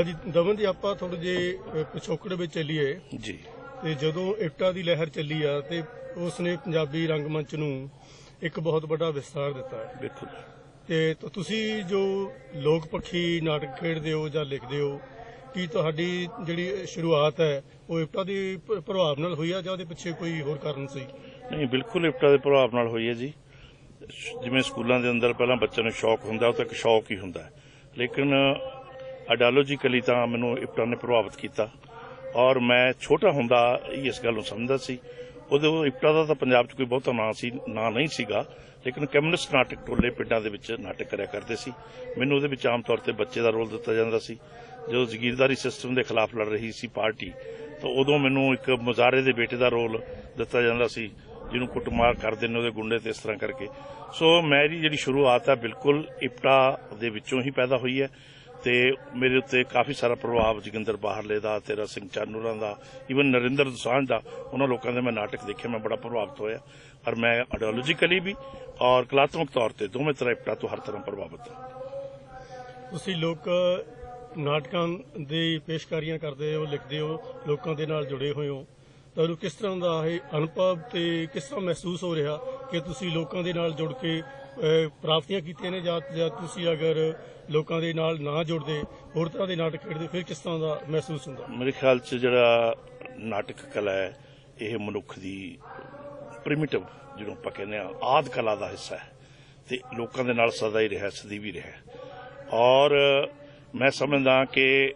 ਅੱਜ ਦਮਨ ਜੀ ਆਪਾਂ ਥੋੜੇ ਜੇ ਪਿਛੋਕੜ ਵਿੱਚ ਚੱਲੀਏ। ਜੀ। ਤੇ ਜਦੋਂ ਇਫਟਾ ਦੀ ਲਹਿਰ ਚੱਲੀ ਆ ਤੇ ਉਸ ਨੇ ਪੰਜਾਬੀ ਰੰਗਮੰਚ ਨੂੰ ਇੱਕ ਬਹੁਤ ਵੱਡਾ ਵਿਸਤਾਰ ਦਿੱਤਾ ਹੈ। ਬਿਲਕੁਲ। ਤੇ ਤੁਸੀਂ ਜੋ ਲੋਕ ਪੱਖੀ ਨਾਟਕ ਖੇਡਦੇ ਹੋ ਜਾਂ ਲਿਖਦੇ ਹੋ ਕੀ ਤੁਹਾਡੀ ਜਿਹੜੀ ਸ਼ੁਰੂਆਤ ਹੈ ਉਹ ਇਫਟਾ ਦੇ ਪ੍ਰਭਾਵ ਨਾਲ ਹੋਈ ਆ ਜਾਂ ਉਹਦੇ ਪਿੱਛੇ ਕੋਈ ਹੋਰ ਕਾਰਨ ਸੀ? ਨਹੀਂ ਬਿਲਕੁਲ ਇਫਟਾ ਦੇ ਪ੍ਰਭਾਵ ਨਾਲ ਹੋਈ ਹੈ ਜੀ। ਜਿਵੇਂ ਸਕੂਲਾਂ ਦੇ ਅੰਦਰ ਪਹਿਲਾਂ ਬੱਚਿਆਂ ਨੂੰ ਸ਼ੌਕ ਹੁੰਦਾ ਉਹ ਤਾਂ ਇੱਕ ਸ਼ੌਕ ਹੀ ਹੁੰਦਾ ਹੈ। ਲੇਕਿਨ ਆਈਡੀਓਲੋਜੀਕਲੀ ਤਾਂ ਮੈਨੂੰ ਇਪਟਾ ਨੇ ਪ੍ਰਭਾਵਿਤ ਕੀਤਾ। ਔਰ ਮੈਂ ਛੋਟਾ ਹੁੰਦਾ ਇਸ ਗੱਲ ਨੂੰ ਸਮਝਦਾ ਸੀ। ਉਦੋਂ ਇਪਟਾ ਦਾ ਤਾਂ ਪੰਜਾਬ 'ਚ ਕੋਈ ਬਹੁਤਾ ਨਾਂ ਸੀ, ਨਾਂ ਨਹੀਂ ਸੀਗਾ। ਲੇਕਿਨ ਕਮਿਊਨਿਸਟ ਨਾਟਕ ਟੋਲੇ ਪਿੰਡਾਂ ਦੇ ਵਿੱਚ ਨਾਟਕ ਕਰਿਆ ਕਰਦੇ ਸੀ। ਮੈਨੂੰ ਉਹਦੇ ਵਿੱਚ ਆਮ ਤੌਰ ਤੇ ਬੱਚੇ ਦਾ ਰੋਲ ਦਿੱਤਾ ਜਾਂਦਾ ਸੀ। ਜਦੋਂ ਜ਼ਗੀਰਦਾਰੀ ਸਿਸਟਮ ਦੇ ਖਿਲਾਫ ਲੜ ਰਹੀ ਸੀ ਪਾਰਟੀ, ਤਾਂ ਉਦੋਂ ਮੈਨੂੰ ਇੱਕ ਮੁਜ਼ਾਰੇ ਦੇ ਬੇਟੇ ਦਾ ਰੋਲ ਦਿੱਤਾ ਜਾਂਦਾ ਸੀ। ਜਿਹਨੂੰ ਕੁੱਟਮਾਰ ਕਰਦੇ ਨੇ ਉਹਦੇ ਗੁੰਡੇ ਤੇ ਇਸ ਤਰ੍ਹਾਂ ਕਰਕੇ। ਸੋ ਮੇਰੀ ਜਿਹੜੀ ਸ਼ੁਰੂਆਤ ਹੈ ਬਿਲਕੁਲ ਇਪਟਾ ਦੇ ਵਿੱਚੋਂ ਹੀ ਪੈਦਾ ਹੋਈ ਹੈ ਤੇ ਮੇਰੇ ਉੱਤੇ ਕਾਫੀ ਸਾਰਾ ਪ੍ਰਭਾਵ ਜੋਗਿੰਦਰ ਬਾਹਰਲੇ ਦਾ, ਤੇਰਾ ਸਿੰਘ ਚਾਨੂਰਾਂ ਦਾ ਇਵਨ ਨਰਿੰਦਰ ਦੋਸਾਂਝ ਦਾ, ਉਹਨਾਂ ਲੋਕਾਂ ਦੇ ਮੈਂ ਨਾਟਕ ਦੇਖੇ ਮੈਂ ਬੜਾ ਪ੍ਰਭਾਵਿਤ ਹੋਇਆ। ਔਰ ਮੈਂ ਆਈਡੀਓਲੋਜੀਕਲੀ ਵੀ ਔਰ ਕਲਾਤਮਕ ਤੌਰ ਤੇ ਦੋਵੇਂ ਤਰ੍ਹਾਂ ਇਪਟਾ ਤੋਂ ਹਰ ਤਰ੍ਹਾਂ ਪ੍ਰਭਾਵਿਤ ਹਾਂ। ਤੁਸੀਂ ਲੋਕ ਨਾਟਕਾਂ ਦੀ ਪੇਸ਼ਕਾਰੀਆਂ ਕਰਦੇ ਹੋ, ਲਿਖਦੇ ਹੋ, ਲੋਕਾਂ ਦੇ ਨਾਲ ਜੁੜੇ ਹੋਏ ਹੋ। ਤੁਹਾਨੂੰ ਕਿਸ ਤਰ੍ਹਾਂ ਦਾ ਇਹ ਅਨੁਭਵ ਤੇ ਕਿਸ ਤਰ੍ਹਾਂ ਮਹਿਸੂਸ ਹੋ ਰਿਹਾ ਕਿ ਤੁਸੀਂ ਲੋਕਾਂ ਦੇ ਨਾਲ ਜੁੜ ਕੇ ਪ੍ਰਾਪਤੀਆਂ ਕੀਤੀਆਂ ਨੇ ਜਾਂ ਜਾਂ ਤੁਸੀਂ ਅਗਰ ਲੋਕਾਂ ਦੇ ਨਾਲ ਨਾ ਜੁੜਦੇ, ਹੋਰ ਤਰ੍ਹਾਂ ਦੇ ਨਾਟਕ ਖੇਡਦੇ, ਫਿਰ ਕਿਸ ਤਰ੍ਹਾਂ ਦਾ ਮਹਿਸੂਸ ਹੁੰਦਾ? ਮੇਰੇ ਖਿਆਲ 'ਚ ਜਿਹੜਾ ਨਾਟਕ ਕਲਾ ਹੈ, ਇਹ ਮਨੁੱਖ ਦੀ ਪ੍ਰਿਮਿਟਿਵ ਜਿਹਨੂੰ ਆਪਾਂ ਕਹਿੰਦੇ ਆ ਆਦ ਕਲਾ ਦਾ ਹਿੱਸਾ ਹੈ ਤੇ ਲੋਕਾਂ ਦੇ ਨਾਲ ਸਦਾ ਹੀ ਰਿਹਾ, ਸਦੀ ਵੀ ਰਿਹਾ ਔਰ ਮੈਂ ਸਮਝਦਾ ਕਿ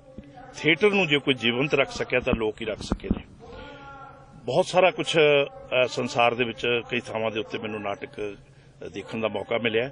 ਥੀਏਟਰ ਨੂੰ ਜੇ ਕੋਈ ਜੀਵੰਤ ਰੱਖ ਸਕਿਆ ਤਾਂ ਲੋਕ ਹੀ ਰੱਖ ਸਕੇ ਨੇ। ਬਹੁਤ ਸਾਰਾ ਕੁਝ ਸੰਸਾਰ ਦੇ ਵਿੱਚ ਕਈ ਥਾਵਾਂ ਦੇ ਉੱਤੇ ਮੈਨੂੰ ਨਾਟਕ ਦੇਖਣ ਦਾ ਮੌਕਾ ਮਿਲਿਆ।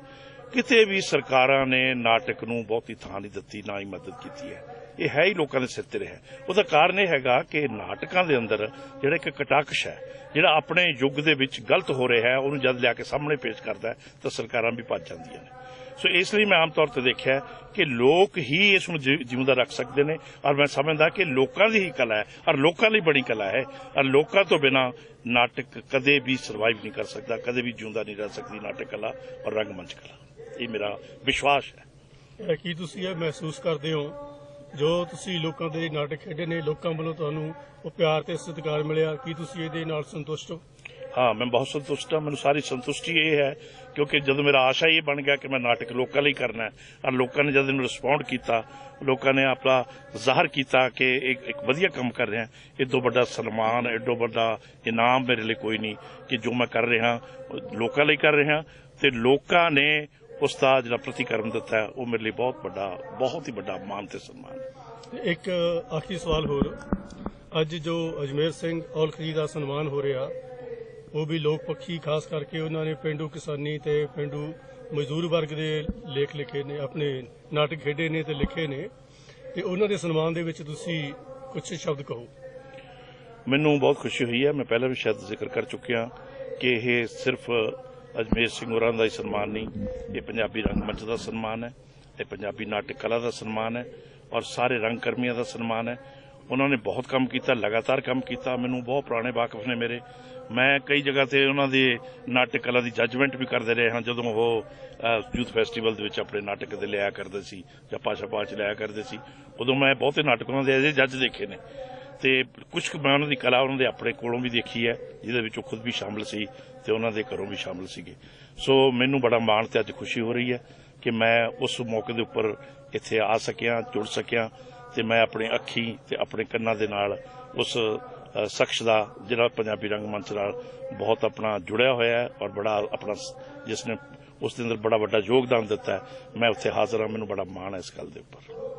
ਕਿਤੇ ਵੀ ਸਰਕਾਰਾਂ ਨੇ ਨਾਟਕ ਨੂੰ ਬਹੁਤੀ ਥਾਂ ਨਹੀਂ ਦਿੱਤੀ, ਨਾ ਹੀ ਮਦਦ ਕੀਤੀ ਹੈ। ਇਹ ਹੈ ਹੀ ਲੋਕਾਂ ਦੇ ਸਿਰ ਤੇ ਰਿਹਾ। ਉਹਦਾ ਕਾਰਨ ਇਹ ਹੈਗਾ ਕਿ ਨਾਟਕਾਂ ਦੇ ਅੰਦਰ ਜਿਹੜਾ ਇੱਕ ਕਟਾਕਸ਼ ਹੈ, ਜਿਹੜਾ ਆਪਣੇ ਯੁੱਗ ਦੇ ਵਿੱਚ ਗਲਤ ਹੋ ਰਿਹਾ ਹੈ, ਉਹਨੂੰ ਜਦ ਲਿਆ ਕੇ ਸਾਹਮਣੇ ਪੇਸ਼ ਕਰਦਾ ਤਾਂ ਸਰਕਾਰਾਂ ਵੀ ਭੱਜ ਜਾਂਦੀਆਂ ਨੇ। ਸੋ ਇਸ ਲਈ ਮੈਂ ਆਮ ਤੌਰ ਤੇ ਦੇਖਿਆ ਕਿ ਲੋਕ ਹੀ ਇਸ ਨੂੰ ਜਿਉਂਦਾ ਰੱਖ ਸਕਦੇ ਨੇ ਔਰ ਮੈਂ ਸਮਝਦਾ ਕਿ ਲੋਕਾਂ ਦੀ ਹੀ ਕਲਾ ਹੈ ਔਰ ਲੋਕਾਂ ਲਈ ਬੜੀ ਕਲਾ ਹੈ ਔਰ ਲੋਕਾਂ ਤੋਂ ਬਿਨਾ ਨਾਟਕ ਕਦੇ ਵੀ ਸਰਵਾਈਵ ਨਹੀਂ ਕਰ ਸਕਦਾ, ਕਦੇ ਵੀ ਜਿਉਂਦਾ ਨਹੀਂ ਰਹਿ ਸਕਦੀ ਨਾਟਕ ਕਲਾ ਔਰ ਰੰਗਮੰਚ ਕਲਾ। ਇਹ ਮੇਰਾ ਵਿਸ਼ਵਾਸ ਹੈ। ਕੀ ਤੁਸੀਂ ਇਹ ਮਹਿਸੂਸ ਕਰਦੇ ਹੋ ਜੋ ਤੁਸੀਂ ਲੋਕਾਂ ਦੇ ਨਾਟਕ ਖੇਡੇ ਨੇ, ਲੋਕਾਂ ਵੱਲੋਂ ਤੁਹਾਨੂੰ ਉਹ ਪਿਆਰ ਤੇ ਸਤਿਕਾਰ ਮਿਲਿਆ, ਕੀ ਤੁਸੀਂ ਇਹਦੇ ਨਾਲ ਸੰਤੁਸ਼ਟ ਹੋ? ਹਾਂ, ਮੈਂ ਬਹੁਤ ਸੰਤੁਸ਼ਟ ਹਾਂ। ਮੈਨੂੰ ਸਾਰੀ ਸੰਤੁਸ਼ਟੀ ਇਹ ਹੈ, ਕਿਉਂਕਿ ਜਦੋਂ ਮੇਰਾ ਆਸ਼ਾ ਇਹ ਬਣ ਗਿਆ ਕਿ ਮੈਂ ਨਾਟਕ ਲੋਕਾਂ ਲਈ ਕਰਨਾ ਹੈ, ਔਰ ਲੋਕਾਂ ਨੇ ਜਦ ਇਹਨੂੰ ਰਿਸਪੌਂਡ ਕੀਤਾ, ਲੋਕਾਂ ਨੇ ਆਪਣਾ ਜ਼ਾਹਰ ਕੀਤਾ ਕਿ ਇੱਕ ਇੱਕ ਵਧੀਆ ਕੰਮ ਕਰ ਰਿਹਾ ਇਦੋਂ ਵੱਡਾ ਸਨਮਾਨ ਐਡੋ ਵੱਡਾ ਇਨਾਮ ਮੇਰੇ ਲਈ ਕੋਈ ਨਹੀਂ ਕਿ ਜੋ ਮੈਂ ਕਰ ਰਿਹਾ, ਲੋਕਾਂ ਲਈ ਕਰ ਰਿਹਾ। ਤੇ ਲੋਕਾਂ ਨੇ ਉਸ ਦਾ ਜਿਹੜਾ ਪ੍ਰਤੀਕਰਮ ਦਿੱਤਾ ਹੈ, ਉਹ ਮੇਰੇ ਲਈ ਬਹੁਤ ਵੱਡਾ ਬਹੁਤ ਹੀ ਵੱਡਾ ਮਾਣ ਤੇ ਸਨਮਾਨ ਇੱਕ ਆਖਰੀ ਸਵਾਲ ਹੋਰ। ਅੱਜ ਜੋ ਅਜਮੇਰ ਸਿੰਘ ਔਲਖੀ ਦਾ ਸਨਮਾਨ ਹੋ ਰਿਹਾ ਉਹ ਵੀ ਲੋਕ ਪੱਖੀ ਖਾਸ ਕਰਕੇ ਉਹਨਾਂ ਨੇ ਪਿੰਡੂ ਕਿਸਾਨੀ ਤੇ ਪਿੰਡੂ ਮਜ਼ਦੂਰ ਵਰਗ ਦੇ ਲੇਖ ਲਿਖੇ ਨੇ ਆਪਣੇ ਨਾਟਕ ਖੇਡੇ ਨੇ ਤੇ ਲਿਖੇ ਨੇ। ਤੇ ਉਹਨਾਂ ਦੇ ਸਨਮਾਨ ਦੇ ਵਿੱਚ ਤੁਸੀਂ ਕੁਝ ਸ਼ਬਦ ਕਹੋ। ਮੈਨੂੰ ਬਹੁਤ ਖੁਸ਼ੀ ਹੋਈ ਹੈ ਮੈਂ ਪਹਿਲਾਂ ਵੀ ਸ਼ਾਇਦ ਜ਼ਿਕਰ ਕਰ ਚੁੱਕਿਆ ਕਿ ਇਹ ਸਿਰਫ ਅਜਮੇਰ ਸਿੰਘ ਹੋਰਾਂ ਦਾ ਹੀ ਸਨਮਾਨ ਨਹੀਂ, ਇਹ ਪੰਜਾਬੀ ਰੰਗਮੰਚ ਦਾ ਸਨਮਾਨ ਹੈ, ਇਹ ਪੰਜਾਬੀ ਨਾਟਕ ਕਲਾ ਦਾ ਸਨਮਾਨ ਹੈ, ਔਰ ਸਾਰੇ ਰੰਗ ਕਰਮੀਆਂ ਦਾ ਸਨਮਾਨ ਹੈ। ਉਹਨਾਂ ਨੇ ਬਹੁਤ ਕੰਮ ਕੀਤਾ, ਲਗਾਤਾਰ ਕੰਮ ਕੀਤਾ, ਮੈਨੂੰ ਬਹੁਤ ਪੁਰਾਣੇ ਵਾਕਫ ਨੇ ਮੇਰੇ। ਮੈਂ ਕਈ ਜਗ੍ਹਾ ਤੇ ਉਹਨਾਂ ਦੇ ਨਾਟਕ ਕਲਾ ਦੀ ਜੱਜਮੈਂਟ ਵੀ ਕਰਦੇ ਰਹੇ ਹਾਂ, ਜਦੋਂ ਉਹ ਯੂਥ ਫੈਸਟੀਵਲ ਦੇ ਵਿੱਚ ਆਪਣੇ ਨਾਟਕ ਦੇ ਲਿਆ ਕਰਦੇ ਸੀ, ਜਾਂ ਪਾਸ਼ਾ ਪਾਚ ਲਿਆ ਕਰਦੇ ਸੀ। ਉਦੋਂ ਮੈਂ ਬਹੁਤੇ ਨਾਟਕ ਉਹਨਾਂ ਦੇ ਅਜੇ ਜੱਜ ਦੇਖੇ ਨੇ। ਤੇ ਕੁਝ ਕੁ ਮੈਂ ਉਹਨਾਂ ਦੀ ਕਲਾ ਉਹਨਾਂ ਦੇ ਆਪਣੇ ਕੋਲੋਂ ਵੀ ਦੇਖੀ ਹੈ, ਜਿਹਦੇ ਵਿੱਚ ਉਹ ਖੁਦ ਵੀ ਸ਼ਾਮਲ ਸੀ ਤੇ ਉਹਨਾਂ ਦੇ ਘਰੋਂ ਵੀ ਸ਼ਾਮਲ ਸੀਗੇ। ਸੋ ਮੈਨੂੰ ਬੜਾ ਮਾਣ ਤੇ ਅੱਜ ਖੁਸ਼ੀ ਹੋ ਰਹੀ ਹੈ ਕਿ ਮੈਂ ਉਸ ਮੌਕੇ ਦੇ ਉੱਪਰ ਇੱਥੇ ਆ ਸਕਿਆ, ਜੁੜ ਸਕਿਆ ਤੇ ਮੈਂ ਆਪਣੇ ਅੱਖੀ ਤੇ ਆਪਣੇ ਕੰਨਾਂ ਦੇ ਨਾਲ ਉਸ ਸ਼ਖਸ ਦਾ ਜਿਹੜਾ ਪੰਜਾਬੀ ਰੰਗਮੰਚ ਨਾਲ ਬਹੁਤ ਆਪਣਾ ਜੁੜਿਆ ਹੋਇਆ ਹੈ ਔਰ ਬੜਾ ਆਪਣਾ ਸ- ਜਿਸ ਨੇ ਉਸ ਦੇ ਅੰਦਰ ਬੜਾ ਵੱਡਾ ਯੋਗਦਾਨ ਦਿੱਤਾ ਹੈ, ਮੈਂ ਉੱਥੇ ਹਾਜ਼ਰ ਹਾਂ। ਮੈਨੂੰ ਬੜਾ ਮਾਣ ਹੈ ਇਸ ਗੱਲ ਦੇ ਉੱਪਰ।